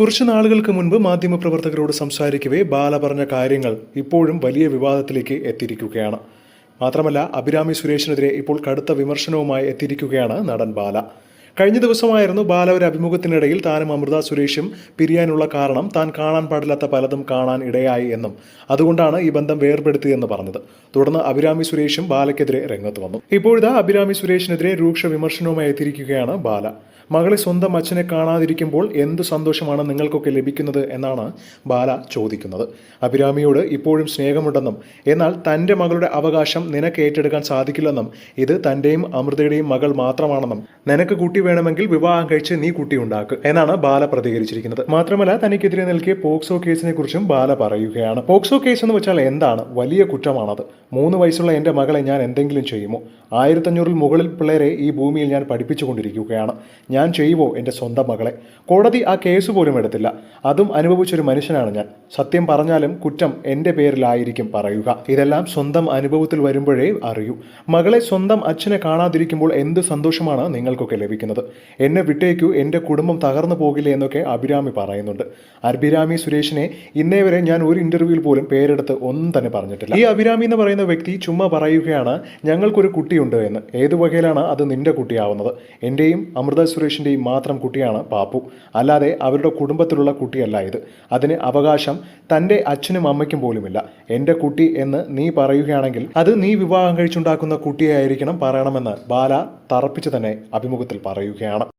കുറച്ചു നാളുകൾക്ക് മുൻപ് മാധ്യമപ്രവർത്തകരോട് സംസാരിക്കവേ ബാല പറഞ്ഞ കാര്യങ്ങൾ ഇപ്പോഴും വലിയ വിവാദത്തിലേക്ക് എത്തിയിരിക്കുകയാണ്. മാത്രമല്ല അഭിരാമി സുരേഷിനെതിരെ ഇപ്പോൾ കടുത്ത വിമർശനവുമായി എത്തിയിരിക്കുകയാണ് നടൻ ബാല. കഴിഞ്ഞ ദിവസമായിരുന്നു ബാല ഒരു അഭിമുഖത്തിനിടയിൽ താനും അമൃത സുരേഷും പിരിയാനുള്ള കാരണം താൻ കാണാൻ പാടില്ലാത്ത പലതും കാണാൻ ഇടയായി എന്നും അതുകൊണ്ടാണ് ഈ ബന്ധം വേർപെടുത്തിയെന്ന് പറഞ്ഞത്. തുടർന്ന് അഭിരാമി സുരേഷും ബാലയ്ക്കെതിരെ രംഗത്ത് വന്നു. ഇപ്പോഴിതാ അഭിരാമി സുരേഷിനെതിരെ രൂക്ഷ വിമർശനവുമായി എത്തിയിരിക്കുകയാണ് ബാല. മകളെ സ്വന്തം അച്ഛനെ കാണാതിരിക്കുമ്പോൾ എന്ത് സന്തോഷമാണ് നിങ്ങൾക്കൊക്കെ ലഭിക്കുന്നത് എന്നാണ് ബാല ചോദിക്കുന്നത്. അഭിരാമിയോട് ഇപ്പോഴും സ്നേഹമുണ്ടെന്നും എന്നാൽ തന്റെ മകളുടെ അവകാശം നിനക്ക് ഏറ്റെടുക്കാൻ സാധിക്കില്ലെന്നും ഇത് തന്റെയും അമൃതയുടെയും മകൾ മാത്രമാണെന്നും നിനക്ക് കുട്ടി വേണമെങ്കിൽ വിവാഹം കഴിച്ച് നീ കുട്ടി ഉണ്ടാക്കുക എന്നാണ് ബാല പ്രതികരിച്ചിരിക്കുന്നത്. മാത്രമല്ല തനിക്കെതിരെ നൽകിയ പോക്സോ കേസിനെ കുറിച്ചും ബാല പറയുകയാണ്. പോക്സോ കേസ് എന്ന് വെച്ചാൽ എന്താണ്? വലിയ കുറ്റമാണത്. മൂന്ന് വയസ്സുള്ള എന്റെ മകളെ ഞാൻ എന്തെങ്കിലും ചെയ്യുമോ? ആയിരത്തഞ്ഞൂറിൽ മുകളിൽ പിള്ളേരെ ഈ ഭൂമിയിൽ ഞാൻ പഠിപ്പിച്ചുകൊണ്ടിരിക്കുകയാണ്. ഞാൻ ചെയ്യുമോ എന്റെ സ്വന്തം മകളെ? കോടതി ആ കേസ് പോലും എടുത്തില്ല. അതും അനുഭവിച്ചൊരു മനുഷ്യനാണ് ഞാൻ. സത്യം പറഞ്ഞാലും കുറ്റം എന്റെ പേരിലായിരിക്കും പറയുക. ഇതെല്ലാം സ്വന്തം അനുഭവത്തിൽ വരുമ്പോഴേ അറിയൂ. മകളെ സ്വന്തം അച്ഛനെ കാണാതിരിക്കുമ്പോൾ എന്ത് സന്തോഷമാണ് നിങ്ങൾക്കൊക്കെ ലഭിക്കുന്നത്? എന്നെ വിട്ടേക്കൂ എന്റെ കുടുംബം തകർന്നു പോകില്ല എന്നൊക്കെ അഭിരാമി പറയുന്നുണ്ട്. അഭിരാമി സുരേഷിനെ ഇന്നേ വരെ ഞാൻ ഒരു ഇന്റർവ്യൂവിൽ പോലും പേരെടുത്ത് ഒന്നും തന്നെ പറഞ്ഞിട്ടില്ല. ഈ അഭിരാമി എന്ന് പറയുന്ന വ്യക്തി ചുമ്മാ പറയുകയാണ് ഞങ്ങൾക്കൊരു കുട്ടിയുണ്ട് എന്ന്. ഏത് വകയിലാണ് അത് നിന്റെ കുട്ടിയാവുന്നത്? എന്റെയും അമൃത സുരേഷിന്റെയും മാത്രം കുട്ടിയാണ് പാപ്പു. അല്ലാതെ അവരുടെ കുടുംബത്തിലുള്ള കുട്ടിയല്ല ഇത്. അതിന് അവകാശം തന്റെ അച്ഛനും അമ്മയ്ക്കും പോലുമില്ല. എന്റെ കുട്ടി എന്ന് നീ പറയുകയാണെങ്കിൽ അത് നീ വിവാഹം കഴിച്ചുണ്ടാക്കുന്ന കുട്ടിയായിരിക്കണം പറയണമെന്ന് ബാല തറപ്പിച്ച് തന്നെ അഭിമുഖത്തിൽ പറയുകയാണ്.